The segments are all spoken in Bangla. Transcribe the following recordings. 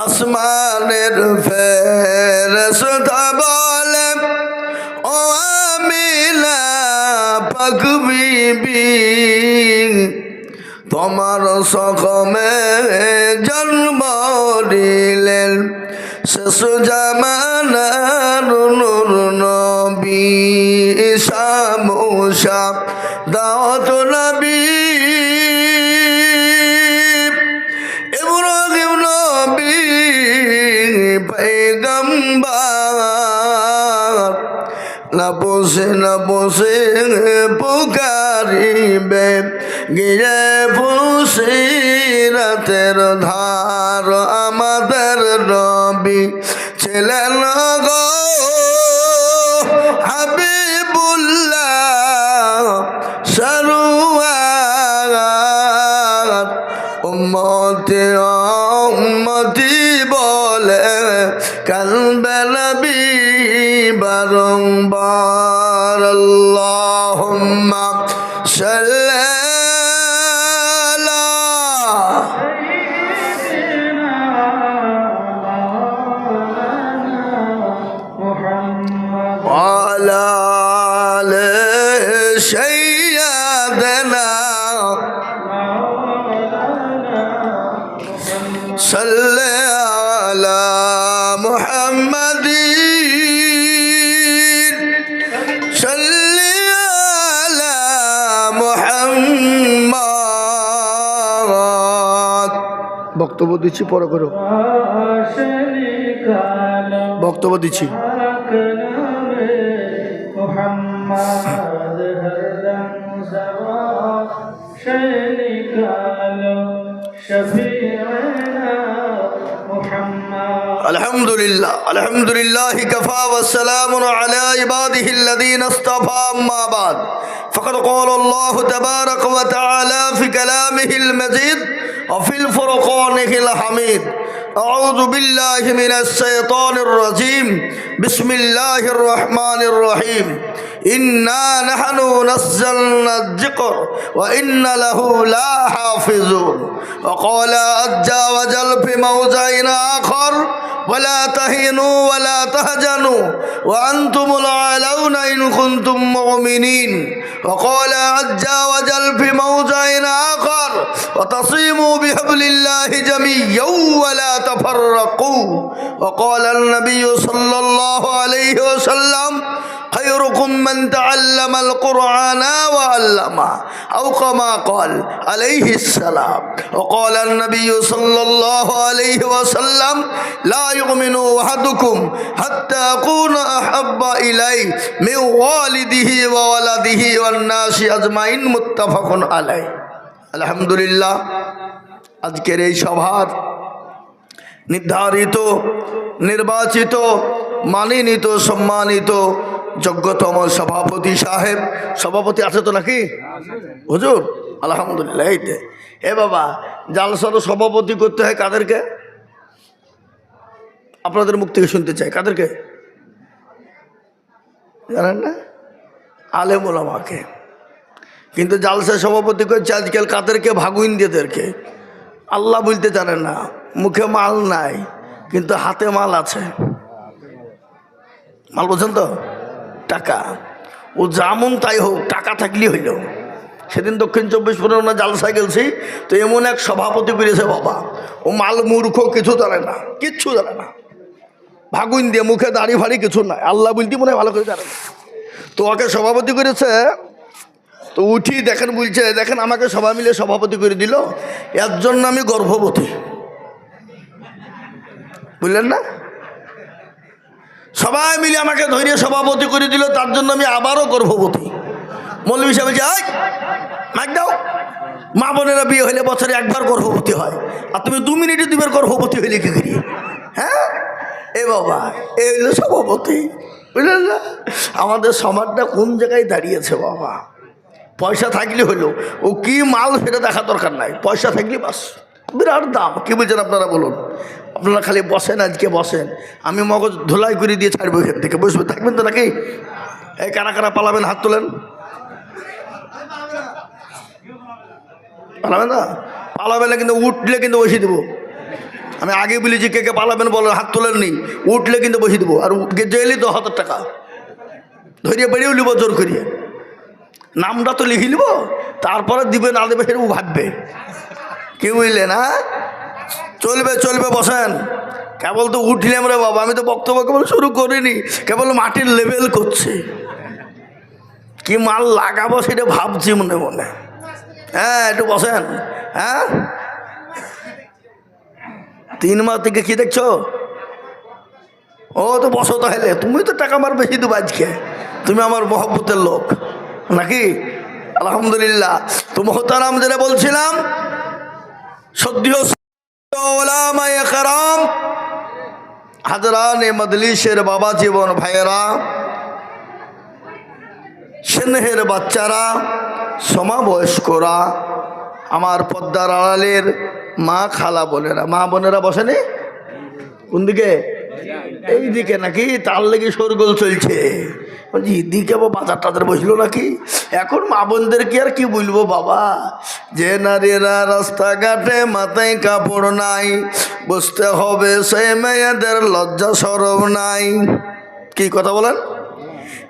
আসমানের ফেরেশতা বলে, ও আমিনা পাক বিবি, তোমার সকমে জন্ম দিলেন শেষ জামানার নূর নবী শামুষা দাওয়াত নবী না বসে পুকারিবে। গিয়ে ফুসি রাতের ধার, আমাদের রবি ছিলেন গো হাবিবুল্লাহ সরুয়ার। উম্মতি উম্মতি বলে কালবে صل على محمد صل على محمد বক্তব্য দিচ্ছি পরে করো বক্তব্য দিচ্ছি محمد الحمد لله الحمد لله كفى والسلام على عباده الذين اصطفى أما بعد فقد قال الله تبارك وتعالى في كلامه المجيد وفي الفرقانه الحميد أعوذ بالله من الشيطان الرجيم بسم الله الرحمن الرحيم إنا نحن نزلنا الذكر وإن له لا حافظون وقال عز وجل في موضع آخر ولا تهنوا ولا تهجنوا وأنتم الأعلون إن كنتم مؤمنين وقال عز وجل في موضع آخر وتصيموا بحبل الله جميعا ولا تفرقوا وقال النبي صلى الله عليه وسلم খায়রুকুম মান তাআল্লামাল কুরআনা ওয়া আল্লামা আও কামা ক্বাল আলাইহি সালাম ওয়া ক্বাল আন-নবী সাল্লাল্লাহু আলাইহি ওয়া সাল্লাম লা ইউমিনু আহাদুকুম হাত্তা আকুনা আহাব্বা ইলাই মিন ওয়ালিদিহি ওয়া ওয়ালাদিহি ওয়ান নাসি আজমাইন মুত্তাফাকুন আলাইহি আলহামদুলিল্লাহ, আজকের এই সভার নির্ধারিত, নির্বাচিত, মানিনিত, সম্মানিত যোগ্যতম সভাপতি সাহেব। সভাপতি আছে তো নাকি? হুজুর, আলহামদুলিল্লাহ, এই এ বাবা, জালসার সভাপতি করতে হয় কাদেরকে? আপনাদের মুখ থেকে শুনতে চাই, কাদেরকে? জানেন না? আলেম ওলামাকে। কিন্তু জালসা সভাপতি করছে আজকাল কাদেরকে? ভাগুইন্দিয়াদেরকে আল্লাহ বলতে জানেন না, মুখে মাল নাই, কিন্তু হাতে মাল আছে। মাল বলছেন তো? টাকা। ও যেমন তাই হোক, টাকা থাকলেই হইল। সেদিন দক্ষিণ চব্বিশ পরগনা জালসায় গেলছি তো এমন এক সভাপতি বেরিয়েছে বাবা। ও মাল মূর্খ, কিছু জানে না, কিচ্ছু জানে না। ভাগুন দিয়ে মুখে দাড়ি ফাড়ি কিছু নাই, আল্লাহ বলতে মনে হয় ভালো করে জানে তো ওকে সভাপতি করেছে, তো উঠি দেখেন বলছে, দেখেন আমাকে সবাই মিলে সভাপতি করে দিল, এর জন্য আমি গর্ভবতী। বুঝলেন না? সবাই মিলে আমাকে ধৈর্য সভাপতি করে দিল, তার জন্য আমি আবারও গর্ভবতী। মৌলবী সাহেব যাই মাইক দাও। মা বোনেরা বিয়ে হলে বছরে একবার গর্ভবতী হয়। আর তুমি দু মিনিটে দুবার গর্ভবতী হইলে কি করি? হ্যাঁ? এ বাবা, এ হইল সভাপতি। বুঝলেন না? আমাদের সমাজটা কোন জায়গায় দাঁড়িয়েছে বাবা? পয়সা থাকলে হলো, ও কি মাল সেটা দেখা দরকার নাই। পয়সা থাকলে বাস। বিরাট দাম। কী বলছেন আপনারা বলুন? আপনারা খালি বসেন, আজকে বসেন। আমি মগজ ধুলাই করে দিয়ে ছাড়বো এখান থেকে। বসবে, থাকবেন তো নাকি? এই কারা কারা পালাবেন, হাত তোলেন। পালাবেন না? পালাবে না, কিন্তু উঠলে কিন্তু বসিয়ে দেবো। আমি আগে বলেছি, কে কে পালাবেন বলো হাত তোলেন নি। উঠলে কিন্তু বসিয়ে দেবো। আর জেলি দশ হাজার টাকা। ধরিয়ে বেরিয়ে উলিব জোর করিয়ে নামটা তো লিখে নিব, তারপরে দিবে না দেবে সেরকম ভাববে। কি বুঝলেন হ্যাঁ চলবে চলবে, বসেন। কেবল তো উঠলাম রে বাবা, আমি তো বক্তব্য কেবল শুরু করিনি, কেবল মাটির লেভেল করছে। কি মাল লাগাবো সেটা ভাবছি মনে মনে। হ্যাঁ একটু বসেন। হ্যাঁ? তিন মাস থেকে কি দেখছ? ও, তো বসো তাহলে। তুমি তো টাকা আমার বেশি দেবো আজকে। তুমি আমার মহব্বতের লোক, নাকি? আলহামদুলিল্লাহ। তো মোহতারাম যেটা বলছিলাম, সদ্য কারাম হাজরান মদলিশের বাবা জীবন ভাইয়েরা, স্নেহের বাচ্চারা, সমাবয়স্করা, আমার পদ্মার আড়ালের মা খালা বোনেরা, মা বোনেরা বসেনি? কোন দিকে? এই নাকি? তার লেগে শোরগোল চলছে। বলছি এদিকে আবার বাজার টাজার বসল নাকি? এখন মা বোনদের কি আর কি বলব বাবা? যে নারীরা রাস্তাঘাটে মাথায় কাপড় নাই, বসতে হবে সে মেয়েদের লজ্জা সরব নাই। কি কথা বলেন?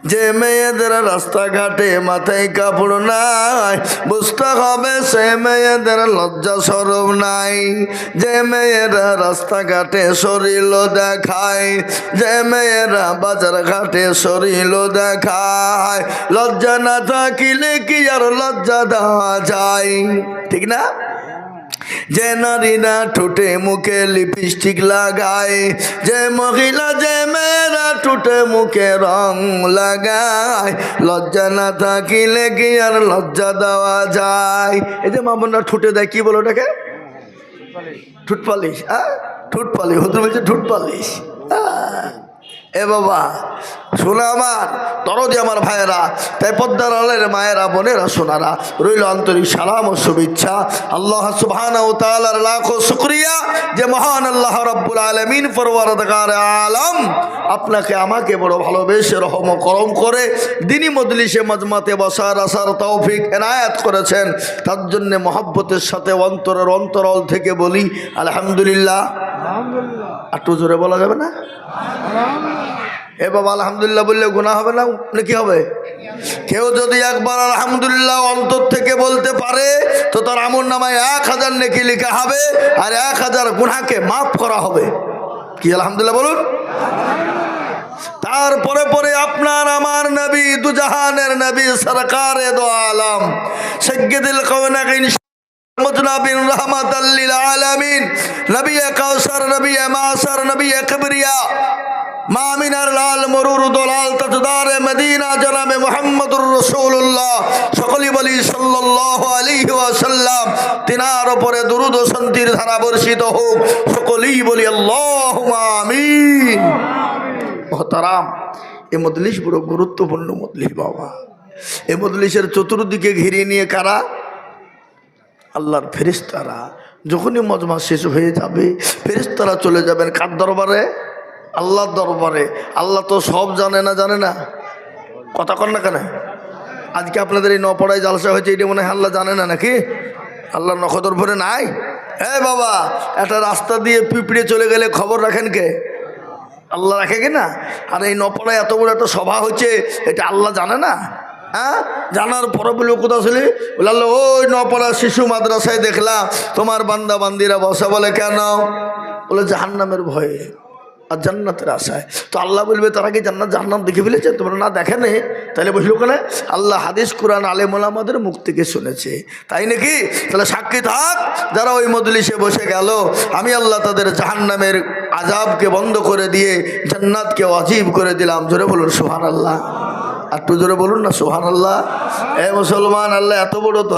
যে মেয়েদের রাস্তাঘাটে মাথায় কাপড় নাই, বুঝতে হবে সে মেয়েদের লজ্জা সরব নাই। যে মেয়েরা রাস্তাঘাটে শরীর দেখায়, যে মেয়েরা বাজার ঘাটে শরীর দেখায়, লজ্জা না থাকিলে কি আর লজ্জা দেওয়া যায়? ঠিক না? যে নারীরা ঠোঁটে মুখে লিপস্টিক লাগায় যে মহিলা যে মেয়েরা ঠোঁটে মুখে রং লাগায় লজ্জা না থাকিলে কি আর লজ্জা দেওয়া যায়? এই যে মামনরা ঠোঁটে দেয় কি বলো ওটাকে? ঠুট পালিশ। হ্যাঁ? ঠুট পালিশ হুতুর বলছে ঠুট পালিশ হ্যাঁ। এ বাবা শোনা আমার দরদি আমার ভাইয়েরা তাই পদ্মার আলের মায়েরা বোনেরা সোনারা রইল আন্তরিক সালাম ও শুভেচ্ছা। আল্লাহ সুবহান ও তালার লাখো শুক্রিয়া যে মহান আল্লাহ রব্বুল আলমিন ফরওয়ারদগার আলম আপনাকে আমাকে বড় ভালোবেসে রহম করম করে দিনী মজলিসে মজমাতে বসার আসার তৌফিক এনায়াত করেছেন। তার জন্যে মহব্বতের সাথে অন্তরের অন্তরল থেকে বলি আলহামদুলিল্লাহ। একটু জোরে বলা যাবে না? এ বাবা আলহামদুলিল্লাহ বললে গুণা হবে না? না কি হবে? কেউ যদি একবার আলহামদুলিল্লাহ অন্তর থেকে বলতে পারে, তো তার আমর নামায় এক হাজার নেকি লেখা হবে আর এক হাজার গুণাকে মাফ করা হবে। কি আলহামদুলিল্লাহ বলুন? তারপরে পরে আপনার আমার নবী দুজাহানের নবী সরকারে দো আলম মুজনাবিন রহমাতাল্লিল আলামিন, নবী কাউসার নবী মাসার, নবী কিবরিয়া মামিনার লাল মরুর দলাল তাজদারে মদিনা জনাবে মোহাম্মদুর রসুল্লাহ সকলি বলি সাল্লাল্লাহু আলাইহি ওয়াসাল্লাম, তিনার উপরে দুরুদ শান্তির ধারা বর্ষিত হোক। সকলেই বলি আল্লাহুম্মা আমিন। মহতারাম, এ মজলিস বড় গুরুত্বপূর্ণ মজলিস বাবা। এ মজলিসের চতুর্দিকে ঘিরে নিয়ে কারা? আল্লাহর ফেরিস্তারা যখনই মজমা শেষ হয়ে যাবে ফেরিস্তারা চলে যাবেন কার দরবারে? আল্লাহর দরবারে। আল্লাহ তো সব জানে না জানে না। কথা কর না কেন? আজকে আপনাদের এই নপড়ায় জালসা হয়েছে এটা মনে হয় আল্লাহ জানে না নাকি? আল্লাহ নখদর ভরে নাই? হ্যাঁ বাবা, একটা রাস্তা দিয়ে পিঁপড়ে চলে গেলে খবর রাখেন কে? আল্লাহ রাখে কি না? আর এই নপড়ায় এত বড় একটা সভা হচ্ছে এটা আল্লাহ জানে না? হ্যাঁ? জানার পরে বলে কোথা ছিলি? বলে আল্লাহ, ওই নপড়া শিশু মাদ্রাসায় দেখলাম। তোমার বান্দা বান্দিরা বসে বলে, কেন বলে, জাহান্নামের ভয়ে। আর জান্নাতের আশায়। তো আল্লাহ বলবে, তারা কি জান্নাত জান্নাত দেখে ফেলেছে? তোমরা না, দেখে দেখেনি তাহলে বুঝলো কেন? আল্লাহ হাদিস কোরআন আলেমুল আমাদের মুখ থেকে শুনেছে। তাই নাকি? তাহলে সাক্ষী থাক, যারা ওই মজলিসে বসে গেল, আমি আল্লাহ তাদের জাহান্নামের আজাবকে বন্ধ করে দিয়ে জান্নাতকে অজীব করে দিলাম। জোরে বলুন সোহান আল্লাহ আর একটু জোরে বলুন না সোহান আল্লাহ এ মুসলমান, আল্লাহ এত বড় তো